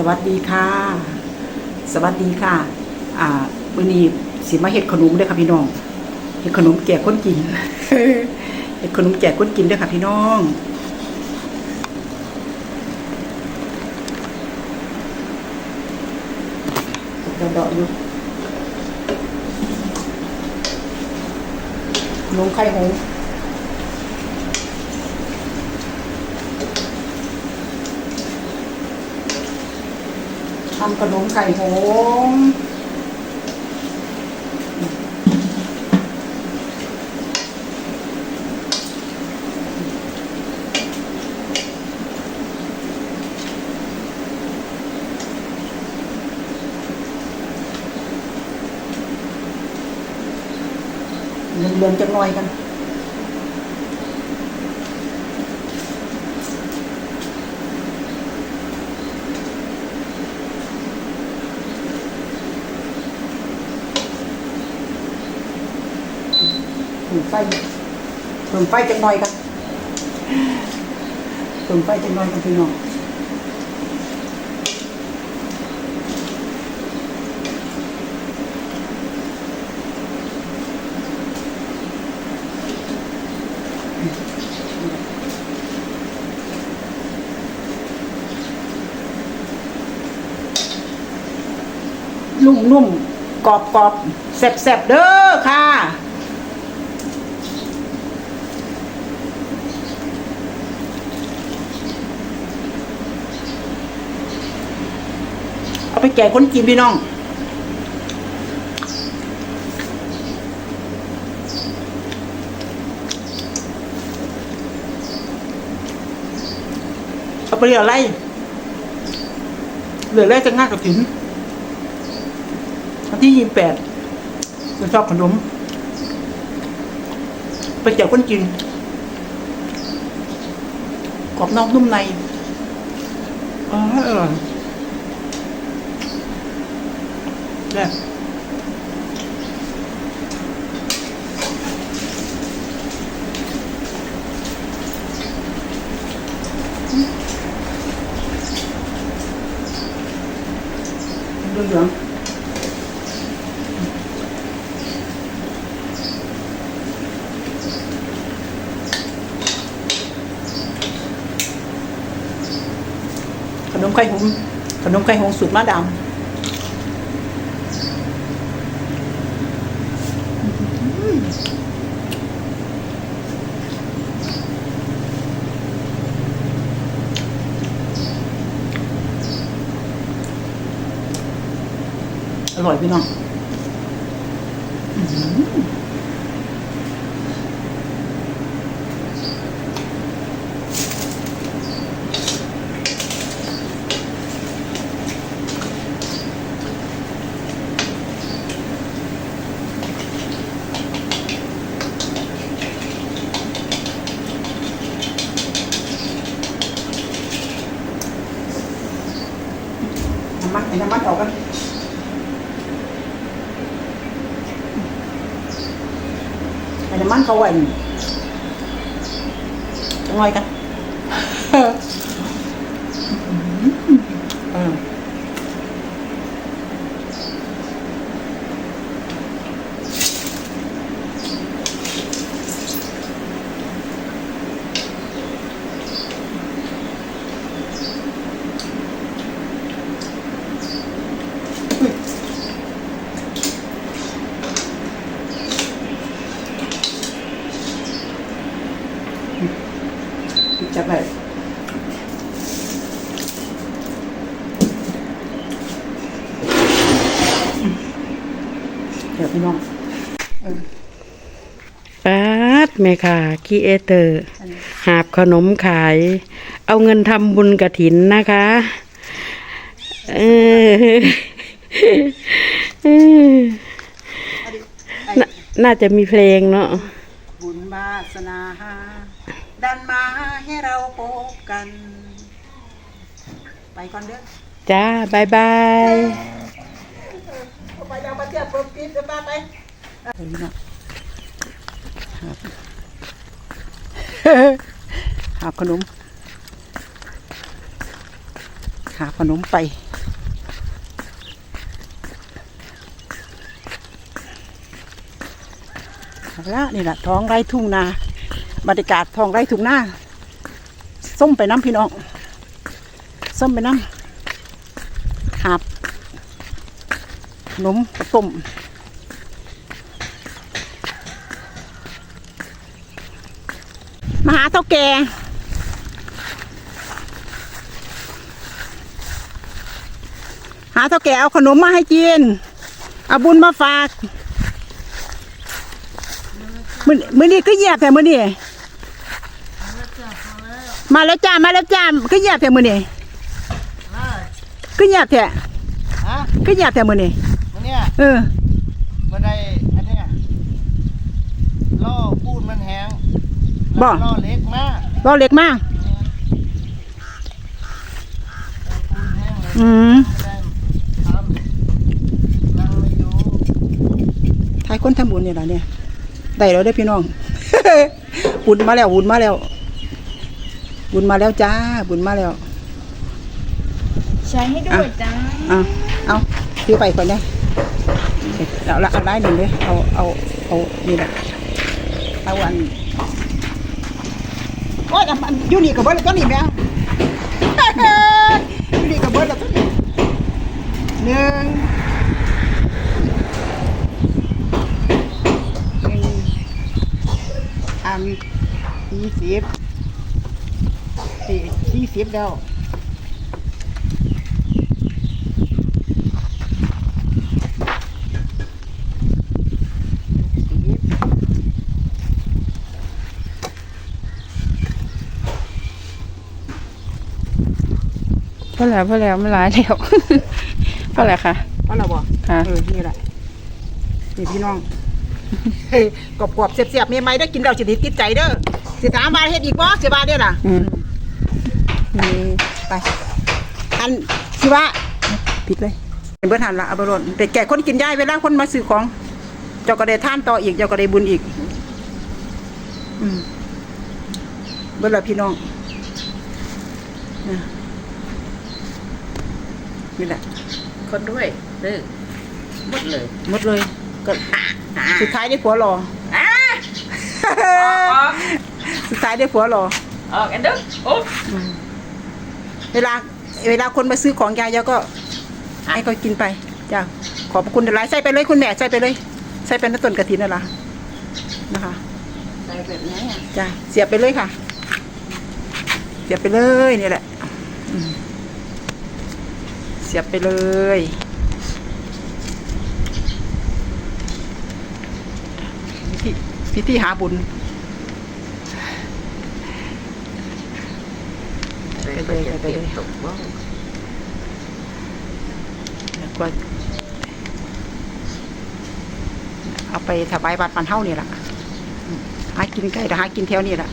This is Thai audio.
สวัสดีค่ะ สวัสดีค่ะ อ่ามือนี้สิมาเฮ็ดขนมด้อค่ะพี่น้องเฮ็ดขนมแจกคนกินเฮ็ดขนมแจกคนกินด้อค่ะพี่น้องดอกๆอยู่ขนมไข่หงส์ ทำขนมไข่หงส์เรืองๆจังหน่อยกัน มไฟเพิ่มไฟจังหน่อยกันเพิ่มไฟจังหน่อยกันพี่น้องนุ่มๆกรอบๆแซ่บๆเด้อค่ะ เอาไปแก่คนกินพี่น้อง เอาไปเรียอะไรเหลือแรกจะง่ายกับถินวันที่ยี่สิบแปดจะชอบขนม ไปแก่คนกินกรอบนอกนุ่มในอ๋ออร่อย เนี่ยดูเหลืองขนมไข่หงส์ขนมไข่หงส์สูตรมะดา ร่อยพี่น้องอื้อหือน้ำมันไอ้น้ำมันออกกัน ไอ้น้ำ มันเขาไหวจังไงกันเออจับไป เดี๋ยวพี่น้องเออป๊าดแม่ค่ะคีเอเตอร์อันนี้หาบขนมขาย เอาเงินทำบุญกระถินนะคะเออเออน่าน่าจะมีเพลงเนาะบุญวาสนาหาดันมาให้เราพบกัน ไปก่อนเด้อ จ้าบายบายไปแล้วมา เที่ยวเพิ่มปี๊บกันบ้านไหนหมหาขนม หาขนมไปเอาละนี่แหละท้องไร่ทุ่งนาบรรยากาศท้องไร่ทุ่งนาส้มไปน้ำพี่น้องส้มไปน้ำหาบ ขนมกระต้มมาหาเท่าแก่หาเท่าแก่เอาขนมมาให้กินเอาบุญมาฝากมือมือนี้ก็เหยียบแต่มือนี้มาแล้วจ้ามาแล้วจ้าก็เหยียบแต่มือนี้ก็เหยียบแต่ฮะก็เหยียบแต่มือนี้มัน เนี่ยเออบันไดอันเนี้ยล่อปูนมันแห้งบ่ล่อเล็กมากล้อเล็กมาก ปูนแห้งเลยอืม ไม่ได้ทำนั่งไม่อยู่ทายคนทำบุญเนี่ยล่ะเนี่ย ได้แล้วเด้อพี่น้อง บุญมาแล้ว บุญมาแล้ว บุญมาแล้วจ้า บุญมาแล้ว ใช้ให้ด้วยจ้าเอาเอาซื้อไปก่อนเนี่ย เอาละเอาไล่หนึ่งเลยเอาเอาเอานี่แหละเอาอันโอ้ยอันอันยูนี่กับเบิร์ดก็นี่แม่ยูนี่กับเบิร์ดตัวนี้หนึ่งหนึ่งอันสี่สิบสี่สี่สิบแล้ว พอแล้วพอแล้วไม่ร้ายแล้วพอแล้วค่ะว่าเราบอกค่ะเออนี่แหละนี่พี่น้องเฮ้ยกรอบกรอบๆเสียบๆมีไหมได้กินเราจะติดติดใจเด้อสิถามบาเฮ็ดอีกบ่สิบาเด้อล่ะอืมนี่ไปอันสิว่าผิดเลยเบิดหันละเอาไปรดแต่แก่คนกินย่ายเวลาคนมาซื้อของ เจ้าก็ได้ท่านต่ออีกเจ้าก็ได้บุญอีก อืมเบิดละพี่น้องนะ นี่แหละคนด้วยเด้อหมดเลยหมดเลยก็สุดท้ายได้ผัวรออสุดท้ายได้ผัวรอออกกันเด้อโอ้เวลา เวลาคนมาซื้อของยายยายก็ให้เขากินไปจ้าขอบพระคุณหลายๆใส่ไปเลยคุณแม่ใส่ไปเลย ใส่เป็นต้นกระถินนั่นล่ะนะคะใส่แบบนี้อะจ้าเสียบไปเลยค่ะ เสียบไปเลยนี่แหละ อืม เสียบไปเลย พิธีพิธีหาบุญไปเลยไปเลยกว่าแล้วก็เอาไปถวายบัตรปันเท่านี่แหละหากินใกล้แต่หากินแถวนี่แหละ